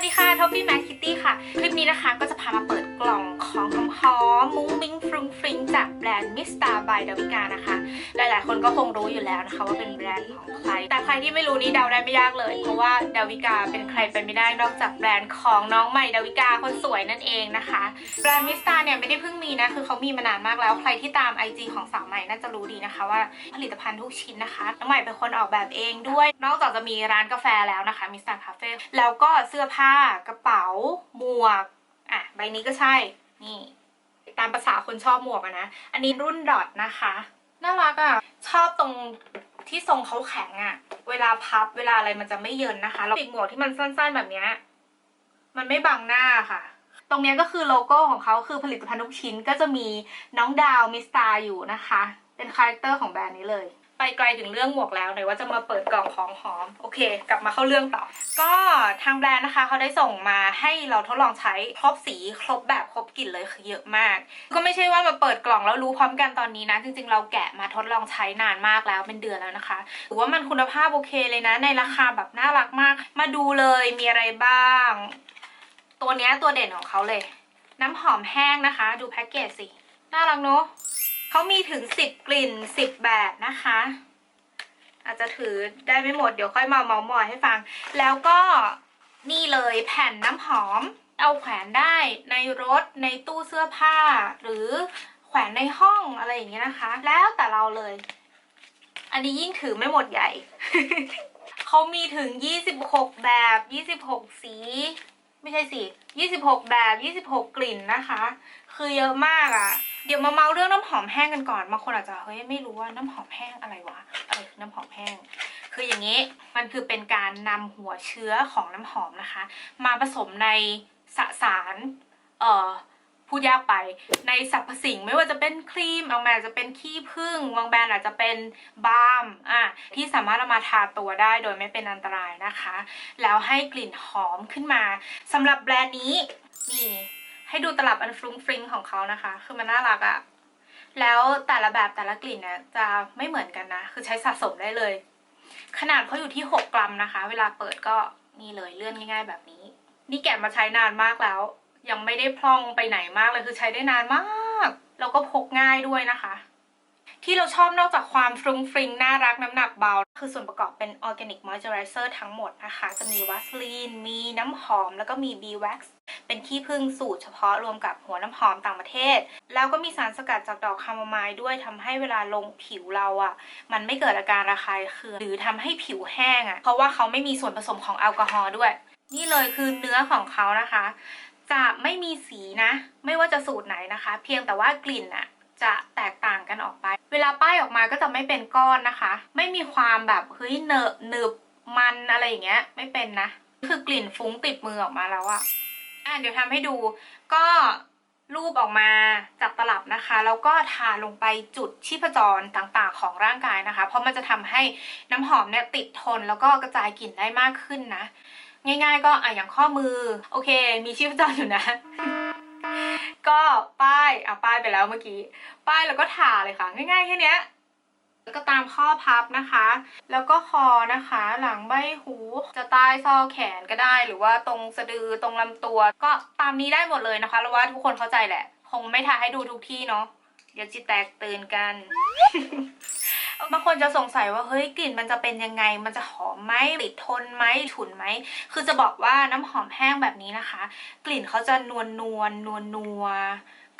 วัสดีค่ะท็อปปี้แม็กคิตตี้ค่ะ คลิปนี้นะคะก็จะพามาเปิดกล่อง ของหอมมุ้งมิ้งฟรุงฟริงจากแบรนด์มิสตาบายดาวิกานะคะ หลายๆ คนก็คงรู้อยู่แล้วนะคะว่าเป็นแบรนด์ของใคร แต่ใครที่ไม่รู้นี่เดาได้ไม่ยากเลย เพราะว่าดาวิกาเป็นใครไปไม่ได้นอกจากแบรนด์ของน้องใหม่ดาวิกาคนสวยนั่นเองนะคะ แบรนด์มิสตาเนี่ยไม่ได้เพิ่งมีนะ คือเขามีมานานมากแล้ว ใครที่ตาม IG ของสาวใหม่น่าจะรู้ดีนะคะว่าผลิตภัณฑ์ทุกชิ้นนะคะน้องใหม่เป็นคนออกแบบเองด้วย นอกจากจะมีร้านกาแฟแล้วนะคะมิสตาคาเฟ่แล้วก็เสื้อผ้ากระเป๋าหมวกอะใบนี้ก็ใช่ นี่ ตามภาษาคนชอบหมวกอะนะ อันนี้รุ่นดอทนะคะ น่ารักอะชอบตรงที่ทรงเขาแข็งอะเวลาพับเวลาอะไรมันจะไม่เยินนะคะแล้วปีกหมวกที่มันสั้น ๆ แบบเนี้ยมันไม่บังหน้าค่ะ ตรงเนี้ยก็คือโลโก้ของเขาคือผลิตภัณฑ์ทุกชิ้นก็จะมีน้องดาวมิสตาอยู่นะคะ เป็นคาแรคเตอร์ของแบรนด์นี้เลย ไปไกลถึงเรื่องหมวกแล้วไหนว่าจะมาเปิดกล่องของหอม โอเค กลับมาเข้าเรื่องต่อ ก็ทางแบรนด์นะคะเขาได้ส่งมาให้เราทดลองใช้ครบสีครบแบบครบกลิ่นเลยคือเยอะมาก ก็ไม่ใช่ว่ามาเปิดกล่องแล้วรู้พร้อมกันตอนนี้นะ จริงๆ เราแกะมาทดลองใช้นานมากแล้วเป็นเดือนแล้วนะคะถือว่ามันคุณภาพโอเคเลยนะ ในราคาแบบน่ารักมาก มาดูเลยมีอะไรบ้าง ตัวนี้ตัวเด่นของเขาเลย น้ำหอมแห้งนะคะ ดูแพ็กเกจสิน่ารักเนอะ เขามีถึง10กลิ่น10แบบนะคะ อาจจะถือได้ไม่หมดเดี๋ยวค่อยมาเมาส์มอยให้ฟัง แล้วก็นี่เลยแผ่นน้ำหอม เอาแขวนได้ในรถในตู้เสื้อผ้า หรือแขวนในห้องอะไรอย่างเงี้ยนะคะ แล้วแต่เราเลย อันนี้ยิ่งถือไม่หมดใหญ่เขามีถึง 26 แบบ 26 สี ไม่ใช่สิ26 แบบ 26 กลิ่นนะคะ คือเยอะมากอะ่ะ เดี๋ยวมาเมาเรื่องน้ำหอมแห้งกันก่อนบางคนอาจจะเฮ้ยไม่รู้ว่าน้ำหอมแห้งอะไรวะอะไรคือน้ำหอมแห้ง คืออย่างนี้มันคือเป็นการนำหัวเชื้อของน้ำหอมนะคะ มาผสมในสสารเอ่อพูดยากไปในสรรพสิ่งไม่ว่าจะเป็นครีมบางแบรนด์จจะเป็นขี้ผึ้งบางแบรนด์อาจจะเป็นบาล์มอะที่สามารถเอามาทาตัวได้โดยไม่เป็นอันตรายนะคะ แล้วให้กลิ่นหอมขึ้นมาสำหรับแบรนด์นี้นี่ ให้ดูตลับอันฟรุ้งฟริงของเขานะคะ คือมันน่ารักอะแล้วแต่ละแบบแต่ละกลิ่นเนี่ยจะไม่เหมือนกันนะ คือใช้สะสมได้เลย ขนาดเขาอยู่ที่ 6 กรัมนะคะ เวลาเปิดก็นี่เลยเลื่อนง่าย ๆ แบบนี้ นี่แกะมาใช้นานมากแล้ว ยังไม่ได้พร่องไปไหนมากเลยคือใช้ได้นานมาก แล้วก็พกง่ายด้วยนะคะ ที่เราชอบนอกจากความฟรุ้งฟริงน่ารักน้ำหนักเบา คือส่วนประกอบเป็นออร์แกนิกมอยส์เจอไรเซอร์ทั้งหมดนะคะ จะมีวัสลีน มีน้ำหอม แล้วก็มี b w a x เป็นขี้ผึ้งสูตรเฉพาะรวมกับหัวน้ำหอมต่างประเทศ แล้วก็มีสารสกัดจากดอกคาโมไมล์ด้วยทำให้เวลาลงผิวเราอะ่ะ มันไม่เกิดอาการระคายเคืองหรือทำให้ผิวแห้งอะ่ะ เพราะว่าเขาไม่มีส่วนผสมของแอลกอฮอล์ด้วย นี่เลยคือเนื้อของเขานะคะ จะไม่มีสีนะ ไม่ว่าจะสูตรไหนนะคะ เพียงแต่ว่ากลิ่นอะ จะแตกต่างกันออกไป เวลาป้ายออกมาก็จะไม่เป็นก้อนนะคะ ไม่มีความแบบเฮ้ยเนอะหนึบมันอะไรอย่างเงี้ย ไม่เป็นนะ คือกลิ่นฟุ้งติดมือออกมาแล้วอะอะเดี๋ยวทำให้ดู ก็รูปออกมาจากตลับนะคะ แล้วก็ทาลงไปจุดชีพจรต่างๆของร่างกายนะคะ เพราะมันจะทำให้น้ำหอมเนี่ยติดทนแล้วก็กระจายกลิ่นได้มากขึ้นนะ ง่าย ๆ ก็อะอย่างข้อมือ โอเค มีชีพจรอยู่นะ ก็ป้ายอะป้ายไปแล้วเมื่อกี้ ป้ายแล้วก็ทาเลยค่ะ ง่ายๆแค่นี้แล้วก็ตามข้อพับนะคะ แล้วก็คอนะคะ หลังใบหู จะใต้ซอกแขนก็ได้ หรือว่าตรงสะดือตรงลำตัว ก็ตามนี้ได้หมดเลยนะคะแล้วว่าทุกคนเข้าใจแหละ คงไม่ทาให้ดูทุกที่เนาะ เดี๋ยวจิตแตกตื่นกัน บางคนจะสงสัยว่าเฮ้ยกลิ่นมันจะเป็นยังไง มันจะหอมไหมติดทนไหมฉุนไหม คือจะบอกว่าน้ำหอมแห้งแบบนี้นะคะ กลิ่นเขาจะนวลนวลนวลนัว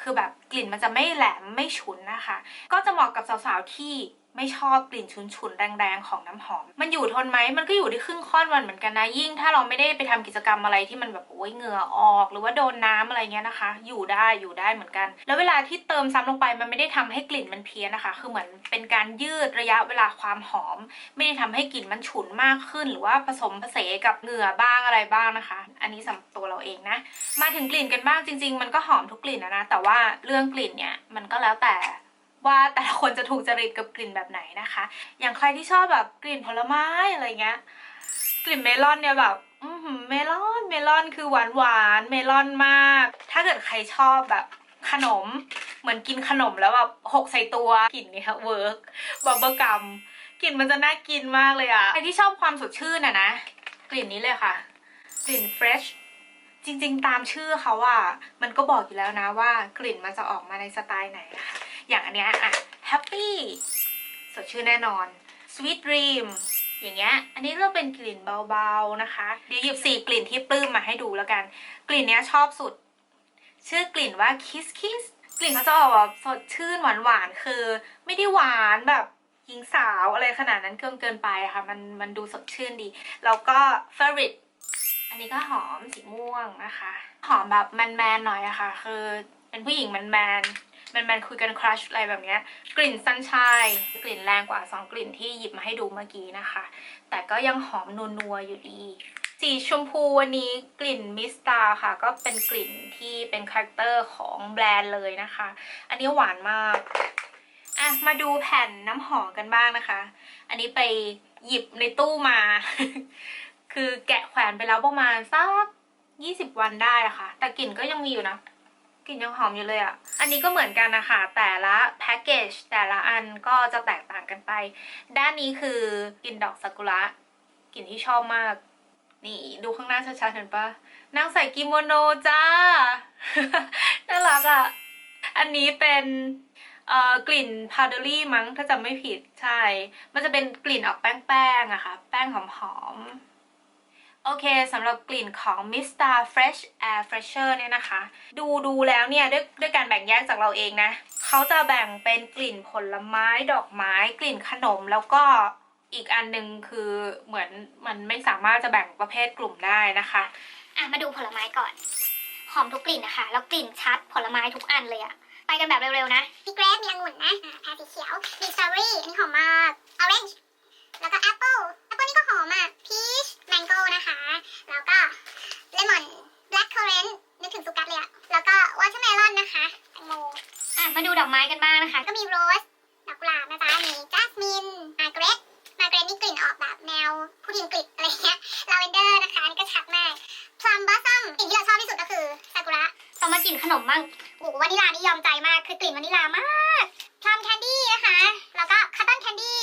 คือแบบกลิ่นมันจะไม่แหลมไม่ฉุนนะคะ ก็จะเหมาะกับสาวๆที่ ไม่ชอบกลิ่นฉุนๆ แรงๆ ของน้ำหอม มันอยู่ทนไหม มันก็อยู่ที่ครึ่งค่อนวันเหมือนกันนะ ยิ่งถ้าเราไม่ได้ไปทำกิจกรรมอะไรที่มันแบบโอ้ยเหงื่อออก หรือว่าโดนน้ำอะไรเงี้ยนะคะ อยู่ได้อยู่ได้เหมือนกัน แล้วเวลาที่เติมซ้ำลงไปมันไม่ได้ทำให้กลิ่นมันเพี้ยนนะคะ คือเหมือนเป็นการยืดระยะเวลาความหอม ไม่ได้ทำให้กลิ่นมันฉุนมากขึ้น หรือว่าผสมผสานกับเหงื่อบ้างอะไรบ้างนะคะ อันนี้สำหรับตัวเราเองนะ มาถึงกลิ่นกันบ้างจริง ๆ มันก็หอมทุกกลิ่นนะนะ แต่ว่าเรื่องกลิ่นเนี่ยมันก็แล้วแต่ ว่าแต่ละคนจะถูกจริตกับกลิ่นแบบไหนนะคะ อย่างใครที่ชอบแบบกลิ่นผลไม้อะไรเงี้ย กลิ่นเมลอนเนี่ยแบบอืเมลอน เมลอนคือหวานหวานเมลอนมาก ถ้าเกิดใครชอบแบบขนม เหมือนกินขนมแล้วแบบหกใส่ตัวกลิ่นนี่ยเวิร์กบับเบิลกัมกลิ่นมันจะน่ากินมากเลยอะใครที่ชอบความสดชื่นอะนะ กลิ่นนี้เลยค่ะ กลิ่น fresh จริงๆ ตามชื่อเขาอะมันก็บอกอยู่แล้วนะว่ากลิ่นมันจะออกมาในสไตล์ไหนนะคะ อย่างอันเนี้ยอะ happy สดชื่นแน่นอน sweet dream อย่างเงี้ย อันนี้ก็เป็นกลิ่นเบาๆนะคะ เดี๋ยวหยิบสี่กลิ่นที่ปลื้มมาให้ดูแล้วกัน กลิ่นเนี้ยชอบสุด ชื่อกลิ่นว่า kiss kiss กลิ่นเขาจะออกแบบสดชื่นหวานๆ คือ ไม่ได้หวานแบบหญิงสาวอะไรขนาดนั้นเกินเกินไปค่ะ มันมันดูสดชื่นดี แล้วก็ favorite อันนี้ก็หอมสีม่วงนะคะ หอมแบบแมนๆหน่อยอะค่ะ คือ เป็นผู้หญิงแมนๆแมนๆคุยกันครัชอะไรแบบเนี้ย กลิ่นซันชายกลิ่นแรงกว่า 2 กลิ่นที่หยิบมาให้ดูเมื่อกี้นะคะ แต่ก็ยังหอมนัวๆอยู่ดีสีชมพูวันนี้กลิ่นมิสตาค่ะ ก็เป็นกลิ่นที่เป็นคาแรคเตอร์ของแบรนด์เลยนะคะ อันนี้หวานมากอะมาดูแผ่นน้ำหอมกันบ้างนะคะ อันนี้ไปหยิบในตู้มา คือแกะแขวนไปแล้วประมาณสักยี่สิบวันได้อะค่ะแต่กลิ่นก็ยังมีอยู่นะ กลิ่นยังหอมอยู่เลยอะอันนี้ก็เหมือนกันนะคะ แต่ละแพ็กเกจแต่ละอันก็จะแตกต่างกันไป ด้านนี้คือกลิ่นดอกซากุระกลิ่นที่ชอบมาก นี่ดูข้างหน้าชัดๆเห็นปะนางใส่กิโมโนจ้า น่ารักอะ่ะ อันนี้เป็นเอ่อกลิ่นพาวเดอรี่มั้งถ้าจำไม่ผิดใช่ มันจะเป็นกลิ่นออกแป้งๆอะค่ะ แป้งหอมๆ โอเคสำหรับกลิ่นของ Mr. Fresh Air Fresher เนี่ยนะคะ ดูดูแล้วเนี่ยด้วยด้วยการแบ่งแยกจากเราเองนะ เขาจะแบ่งเป็นกลิ่นผลไม้ดอกไม้ กลิ่นขนมแล้วก็อีกอันหนึงคือเหมือนมันไม่สามารถจะแบ่งประเภทกลุ่มได้นะคะ อะมาดูผลไม้ก่อน หอมทุกกลิ่นนะคะ แล้วกลิ่นชัดผลไม้ทุกอันเลยอะไปกันแบบเร็วๆนะมีเกรปมีองุ่นนะอะแพรสีเขียวมีสตรอเบอรี่อันนี้หอมมากออเรนจ์แล้วก็แอปเปิลแอปเปิลนี่ก็หอมอะพีชแมงโก้ ดูดอกไม้กันบ้างนะคะ ก็มีโรส ดอกกุหลาบนะจ๊ะมีจัสมิน มาร์เกรตมาร์เกรตนี่กลิ่นออกแบบแนวผู้หญิงกลิ่นอะไรเงี้ย ลาเวนเดอร์นะคะอันนี่ก็ชัดมาก พลัมบัสซัมกลิ่นที่เราชอบที่สุดก็คือซากุระต่อมากลิ่นขนมบ้างโอ้โหวานิลานี่ยอมใจมาก คือกลิ่นวานิลามากพลัมแคนดี้นะคะ แล้วก็คัตตันแคนดี้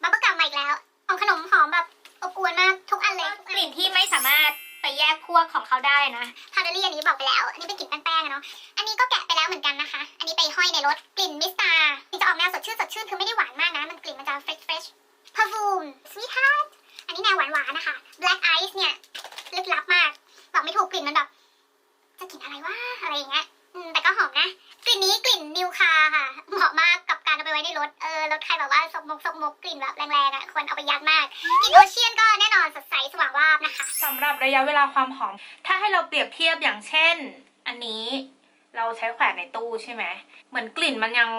บับเบิ้ลกัมมาอีกแล้ว ของขนมหอมแบบอบอวลมากทุกอันเลย กลิ่นที่ไม่สามารถไปแยกพวกของเขาได้นะพาเดลี่อันนี้บอกไปแล้ว อันนี้เป็นกลิ่นแป้งๆอะเนาะ อันนี้ก็แกะไปแล้วเหมือนกันนะคะ อันนี้ไปห้อยในรถกลิ่นมิสตาร์กลิ่นจะออกแนวสดชื่นสดชื่นคือไม่ได้หวานมากนะ มันกลิ่นมันจะเฟรชเฟรชพาฟูมสวีทฮาร์ดอันนี้แนวหวานหวานนะคะ Black Ice เนี่ยลึกลับมากบอกไม่ถูกกลิ่นมันแบบจะกลิ่นอะไรวะอะไรอย่างเงี้ยแต่ก็หอมนะ กลิ่นนี้กลิ่นนิวคาค่ะ เหมาะมากกับการเอาไปไว้ในรถ เออรถใครแบบว่าสกมกสกมกกลิ่นแบบแรงๆอะควรเอาไปยัดมาก กลิ่นโอเชียนก็แน่นอนสดใสสว่างวาบนะคะสำหรับระยะเวลาความหอม ถ้าให้เราเปรียบเทียบอย่างเช่น อันนี้ เราใช้แขวนในตู้ใช่ไหมเหมือนกลิ่นมันยัง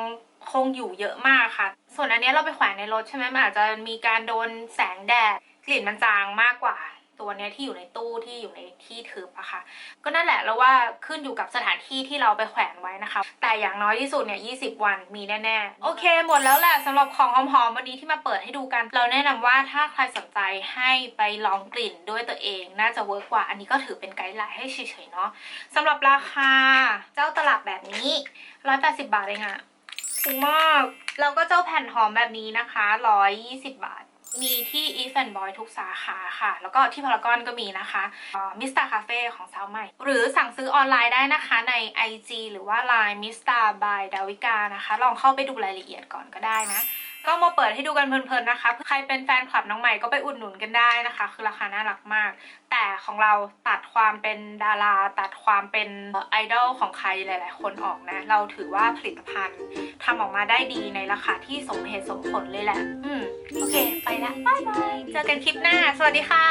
คงอยู่เยอะมากค่ะ ส่วนอันนี้เราไปแขวนในรถใช่ไหมมันอาจจะมีการโดนแสงแดดกลิ่นมันจางมากกว่า ตัวเนี้ยที่อยู่ในตู้ที่อยู่ในที่ทึบอะค่ะ ก็นั่นแหละแล้วว่าขึ้นอยู่กับสถานที่ที่เราไปแขวนไว้นะคะ แต่อย่างน้อยที่สุดเนี่ย 20 วันมีแน่ๆ โอเค หมดแล้วแหละสำหรับของหอมๆวันนี้ที่มาเปิดให้ดูกัน เราแนะนำว่าถ้าใครสนใจให้ไปลองกลิ่นด้วยตัวเอง น่าจะเวิร์กกว่า อันนี้ก็ถือเป็นไกด์ไลน์ให้เฉยๆเนาะสำหรับราคาเจ้าตลับแบบนี้ 180 บาทเองอะถูกมากแล้วก็เจ้าแผ่นหอมแบบนี้นะคะ 120 บาท มีที่ e f a n Boy ทุกสาขาค่ะ แล้วก็ที่พารากอนก็มีนะคะมิสตาคาเฟ่ของสาวใหม่ หรือสั่งซื้อออนไลน์ได้นะคะใน IG หรือว่า Line Mr. by ดาวิกานะคะ ลองเข้าไปดูรายละเอียดก่อนก็ได้นะ ก็มาเปิดให้ดูกันเพลินๆนะคะ ใครเป็นแฟนคลับน้องใหม่ก็ไปอุดหนุนกันได้นะคะ คือราคาน่ารักมาก แต่ของเราตัดความเป็นดารา ตัดความเป็นไอดอลของใครหลาย ๆ คนออกนะ เราถือว่าผลิตภัณฑ์ทำออกมาได้ดีในราคาที่สมเหตุสมผลเลยแหละ อืม โอเค ไปละบายบาย เจอกันคลิปหน้า สวัสดีค่ะ